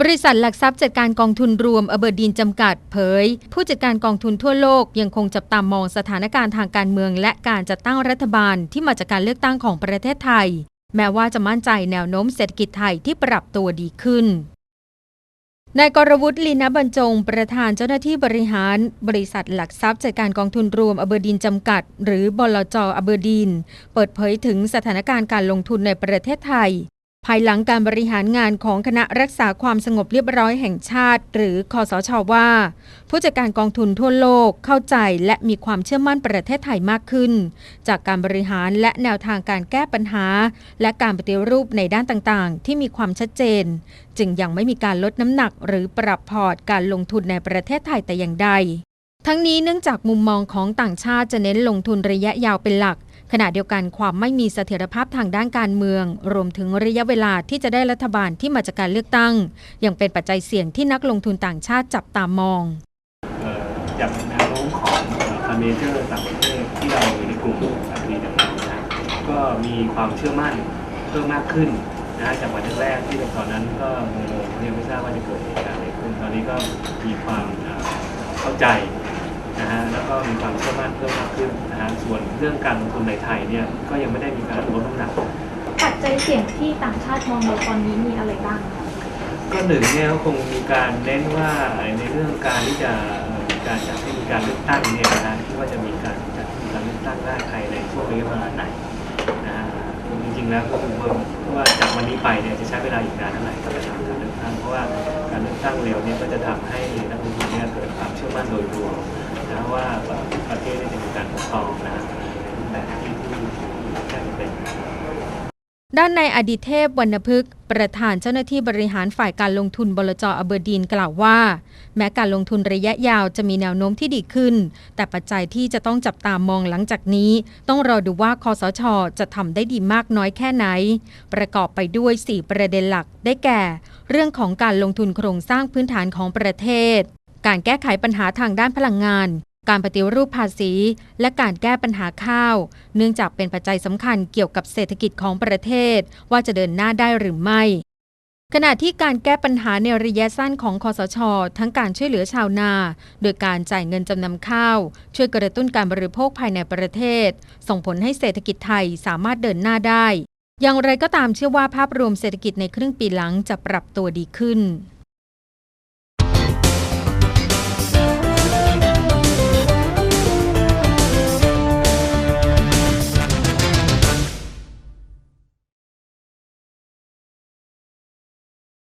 บริษัทหลักทรัพย์จัดการกองทุนรวมอเบอร์ดีนจำกัดเผย ผู้จัดการกองทุนทั่วโลกยังคงจับตามองสถานการณ์ทางการเมือง และการจัดตั้งรัฐบาลที่มาจากการเลือกตั้งของประเทศไทย แม้ว่าจะมั่นใจแนวโน้มเศรษฐกิจไทยที่ปรับตัวดีขึ้นนายกรวุฒิลีนะบรรจง ประธานเจ้าหน้าที่บริหาร บริษัทหลักทรัพย์จัดการกองทุนรวมอเบอร์ดีนจำกัด หรือบลจอเบอร์ดีน เปิดเผยถึงสถานการณ์การลงทุนในประเทศไทย ภายหลังการบริหารงานของคณะรักษาความสงบเรียบร้อยแห่งชาติ หรือคอสชว่า ผู้จัดการกองทุนทั่วโลกเข้าใจและมีความเชื่อมั่นประเทศไทยมากขึ้น จากการบริหารและแนวทางการแก้ปัญหา และการปฏิรูปในด้านต่างๆ ที่มีความชัดเจน จึงยังไม่มีการลดน้ำหนักหรือปรับพอร์ตการลงทุนในประเทศไทยแต่อย่างใดทั้งนี้เนื่องจากมุมมองของต่างชาติจะเน้นลงทุนระยะยาวเป็นหลัก ขณะเดียวกันความไม่มีเสถียรภาพทางด้านการเมือง รวมถึงระยะเวลาที่จะได้รัฐบาลที่มาจากการเลือกตั้ง ยังเป็นปัจจัยเสี่ยงที่นักลงทุนต่างชาติจับตามองจากแนวโน้มของฟันเมเจอร์ต่างประเทศที่เราอยู่ในกลุ่มแบบนี้ต่างๆนะก็มีความเชื่อมั่นเพิ่มมากขึ้นนะจากวันแรกที่ตอนนั้นก็ยังไม่ทราบว่าจะเกิดเหตุการณ์อะไรขึ้น ตอนนี้ก็มีความเข้าใจ นะฮะแล้วก็มีความเชื่อมั่นเพิ่มมากขึ้นนะฮะส่วนเรื่องการลงทุนในไทยเนี่ยก็ยังไม่ได้มีการลดน้ำหนัก ปัจจัยเสี่ยงที่ต่างชาติมองเราตอนนี้มีอะไรบ้างคะก็หนึ่งเนี่ยก็คงมีการเน้นว่าในเรื่องการที่จะเอ่อมีการจัดให้มีการเลือกตั้งเนี่ยนะฮะที่ว่าจะมีการจัดการเลือกตั้งได้ภายในช่วงระยะเวลาไหนนะฮะจริงๆแล้วก็คือว่าจากวันนี้ไปเนี่ยจะใช้เวลาอีกนานเท่าไหร่กับการทำการเลือกตั้งเพราะว่าการเลือกตั้งเร็วเนี่ยก็จะทำให้ องนะแบบที่ที่ที่แท้เป็นด้านในอดิเทพวรรณพฤกษ์ประธานเจ้าหน้าที่บริหารฝ่ายการลงทุนบลจอเบอร์ดีนกล่าวว่า แม้การลงทุนระยะยาวจะมีแนวโน้มที่ดีขึ้น แต่ปัจจัยที่จะต้องจับตามองหลังจากนี้ ต้องรอดูว่าคอสช จะทำได้ดีมากน้อยแค่ไหน ประกอบไปด้วย 4 ประเด็นหลักได้แก่ เรื่องของการลงทุนโครงสร้างพื้นฐานของประเทศ การแก้ไขปัญหาทางด้านพลังงาน การปฏิรูปภาษี และการแก้ปัญหาข้าว เนื่องจากเป็นปัจจัยสำคัญเกี่ยวกับเศรษฐกิจของประเทศ ว่าจะเดินหน้าได้หรือไม่ ขณะที่การแก้ปัญหาในระยะสั้นของคอสช ทั้งการช่วยเหลือชาวนา โดยการจ่ายเงินจำนำข้าว ช่วยกระตุ้นการบริโภคภายในประเทศ ส่งผลให้เศรษฐกิจไทยสามารถเดินหน้าได้ อย่างไรก็ตามเชื่อว่าภาพรวมเศรษฐกิจในครึ่งปีหลังจะปรับตัวดีขึ้น